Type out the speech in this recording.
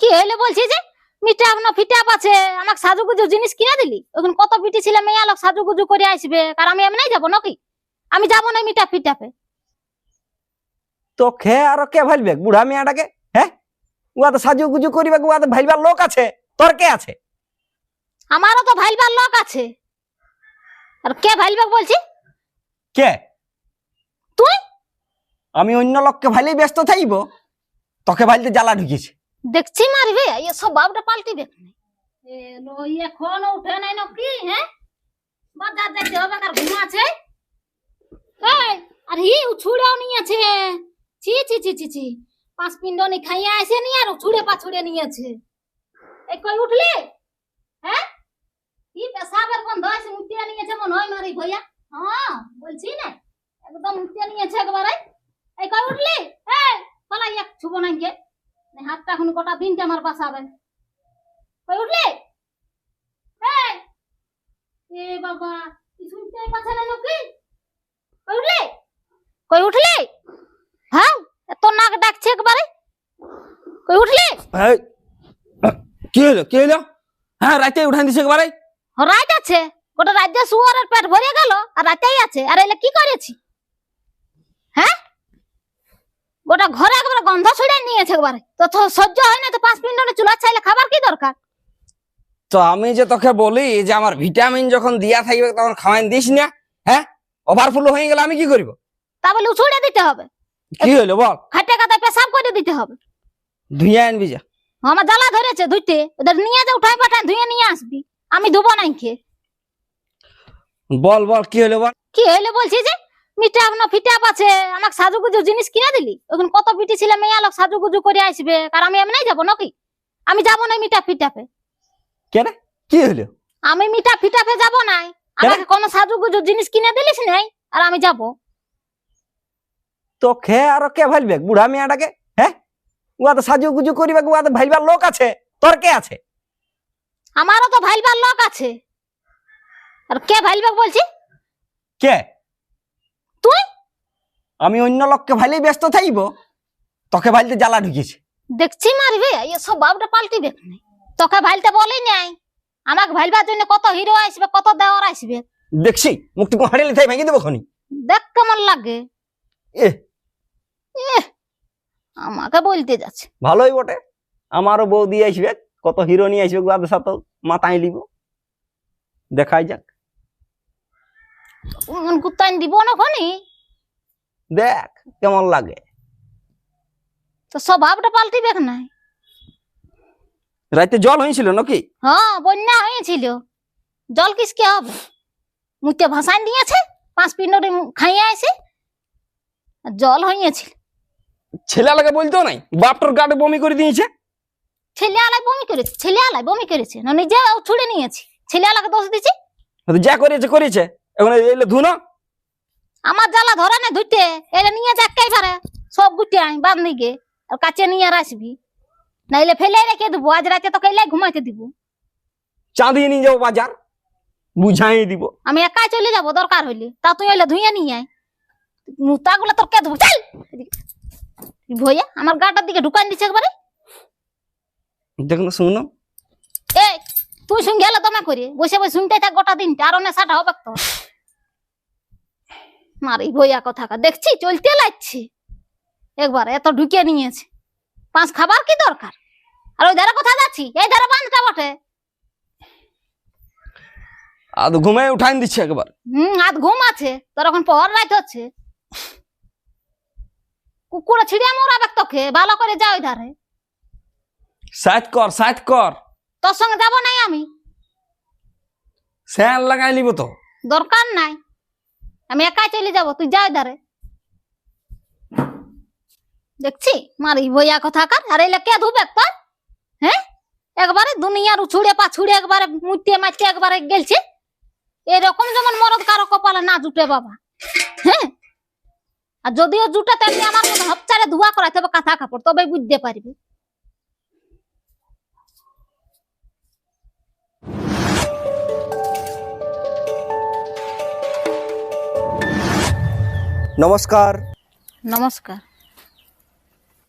কি হইলে বলছি যে? মিটাপ না ফিটাপ আছে আমাকে সাজুগুজু জিনিস কিনে দিলি? ওখানে কত পিটি ছিল মেয়ে লোক সাজুগুজু করে আসবে আর আমি এমনি যাব নাকি? আমি যাব না মিটাপ ফিটাপে তো খে আর কে ভাইলবে? বুড়া মেয়াটাকে? হ্যাঁ উয়া তো সাজু গুজু করিবে উয়া তো ভাইলবার লোক আছে। তোর কে আছে? আমারও তো ভাইলবার লোক আছে। আর কে ভাইলবে বলছি? কে? তুই? আমি অন্য লোককে ভাইলেই ব্যস্ত থাকব। তোকে ভাইলতে জ্বালা ঢুকিয়েছে দেখছি মারবে ইয়ে সব বাবটা পাল্টিবে এলো এখন উঠে নাই নাকি হ্যাঁ বাজার যেতে হবে কার ঘুম আছে এই আর হি উছুড়াও পাঁচ পিন্ডনি খাইয়া আসে নি আর উছুড়ে পাছুড়ে এই কই উঠলি হ্যাঁ কি পেশাবের গন্ধ আছে মুটিয়া নিয়েছে মনে হয় মারি ভইয়া হ্যাঁ বলছি না একদম নিয়েছে একবারে এই কই উঠলি এই পালাই এক ছুবো কে নে হাতটা এখন গোটা দিনটা আমার বাসাবে কই উঠলি? এ বাবা পাচ্ছে না নাকি? কই উঠলি? কই উঠলি? হ্যাঁ? এত নাক ডাকছে একবারে। কই উঠলি? এই, কি হলো কি হলো? হ্যাঁ রাতে উঠান দিছে একবারে। রাত আছে। গোটা রাজ্য শুয়ারের পেট ভরে গেল আর রাতেই আছে। আর এলে কি করেছি? হ্যাঁ? গোটা ঘরে একবারে গন্ধ ছড়িয়ে নিয়েছে একবারে। তো তো সহ্য হয় না তো পাঁচ মিনিট চুলা চাইলে খাবার কি দরকার? তো আমি যে তোকে বলি যে আমার ভিটামিন যখন দিয়া থাকবে তখন খাওয়াইন দিস না হ্যাঁ? ওভারফুল হয়ে গেলে আমি কি করব? তা বলে উছুড়ে দিতে হবে। কি হলো বল? খাটে কাটায় পেশাব করে দিতে হবে। ধুইয়া আনবি যা। আমার জ্বালা ধরেছে ধুইতে ওদের নিয়ে যা উঠাই পাঠায় ধুয়ে নিয়ে আসবি। আমি ধুবো নাই খেয়ে বল বল কি হলো বল? কি হইলে বলছি যে? মিটাপ না ফিটাপ আছে আমাকে সাজুগুজু জিনিস কিনে দিলি? ওখানে কত পিটি ছিল মেয়ে লোক সাজুগুজু করে আসবে আর আমি এমনি যাব নাকি? আমি যাব না মিটাপ ফিটাপে। কে রে কি হলো আমি মিটাপ ফিটাপে যাব নাই। আমাকে কোনো সাজুগুজু জিনিস কিনে দিলিস নাই আর আমি যাব। তো খে আর কে ভাইলবে বুড়া মেয়াটাকে? হ্যাঁ উয়া তো সাজু গুজু করিবে উয়া তো ভাইলবার লোক আছে। তোর কে আছে? আমারও তো ভাইলবার লোক আছে। আর কে ভাইলবে বলছি? কে? তুই? আমি অন্য লোককে ভাইলে ব্যস্ত থাকব তোকে ভাইলতে জ্বালা ঢুকিয়েছে দেখছি মারবে এ সব বাবটা পাল্টিবে তোকে ভাইলতে বলি নাই আমাকে ভাইলবার জন্য কত হিরো আসবে কত দেওয়ার আসবে। দেখছি মুখটি হাঁড়িয়ে থাই ভেঙে দেবো খনি? দেখ কেমন লাগে। এ। আমাকে বলতে যাচ্ছে। ভালোই বটে। আমারও বউ দিয়ে আসবে কত হিরো নিয়ে আসবে গুয়াদের সাথে মাথায় লিব দেখাই যাক। কুত্তান দিব না খনি? দেখ কেমন লাগে। তো স্বভাবটা পাল্টিবে নাই রাতে জল হয়েছিল নাকি? হ্যাঁ বন্যা হয়েছিল। জল কিসকে হবে? মুতে ভাসান দিয়েছে পাঁচ পিন্ডরে খাইয়ে আর জল হইয়াছিল ছেলে লাগে বলতো নাই বাপটার গাড়ি বমি করে দিয়েছে? ছেলে আলাই বমি করেছে ছেলে আলাই বমি করেছে না নিজে ছুড়ে নিয়েছি। ছেলে আলাকে দোষ দিচ্ছি যা করেছে করেছে। এখন এলে ধুনো আমার জ্বালা ধরে না ধুইতে এটা নিয়ে যাক পারে সব গুটে আই বাদ দিকে আর কাছে নিয়ে আর আসবি। নাইলে ফেলে রেখে দেবো আজ রাতে তোকে এলে ঘুমাইতে দিব। চাঁদিয়ে নিয়ে যাব বাজার বুঝাই দিব। আমি একাই চলে যাব দরকার হইলে। তা তুই এলে ধুইয়া নিয়ে আয়। মুতাগুলো তোর কে ধুবো চল। ভইয়া আমার গাটার দিকে ঢুকান দিচ্ছে একবারে। দেখুন শুনো। এই তুই সঙ্গে এলে দমে করে বসে বসে শুনতে থাক গোটা দিনটা আরও নেশাটা হবে তো। মারি ভইয়া কথা দেখছি চলতে লাগছি। একবার এত ঢুকিয়ে নিয়েছে। পাঁচ খাবার কি দরকার? আর ওই ধারে কোথায় যাচ্ছি? এই ধারে বাঁধটা বটে। আর ঘুমাই উঠাই দিচ্ছে একবার। হুম আধ ঘুম আছে। তোর এখন পহর রাইত হচ্ছে। কুকুরে ছিড়িয়া মরাবে তোকে। ভালো করে যা ওই ধারে। সাইড কর সাইড কর। তোর সঙ্গে যাব নাই আমি। স্যান লাগাই নিব তো। দরকার নাই। আমি একাই চলে যাব, তুই যা ওই ধারে দেখছি, মারি বইয়া কথা কার? আর এলে কে ধুবে তোর হ্যাঁ? একবারে দুনিয়ার উছুড়ে পাছুড়ে একবারে মুতে মাইতে একবারে গেলছে। এরকম যেমন মরদ কারও কপালে না জুটে বাবা। হ্যাঁ? আর যদিও জুটে তেমনি আমার মতো হপচারে ধোয়া করাইতে হবে কাঁথা কাপড় তবে বুঝতে পারবে। নমস্কার নমস্কার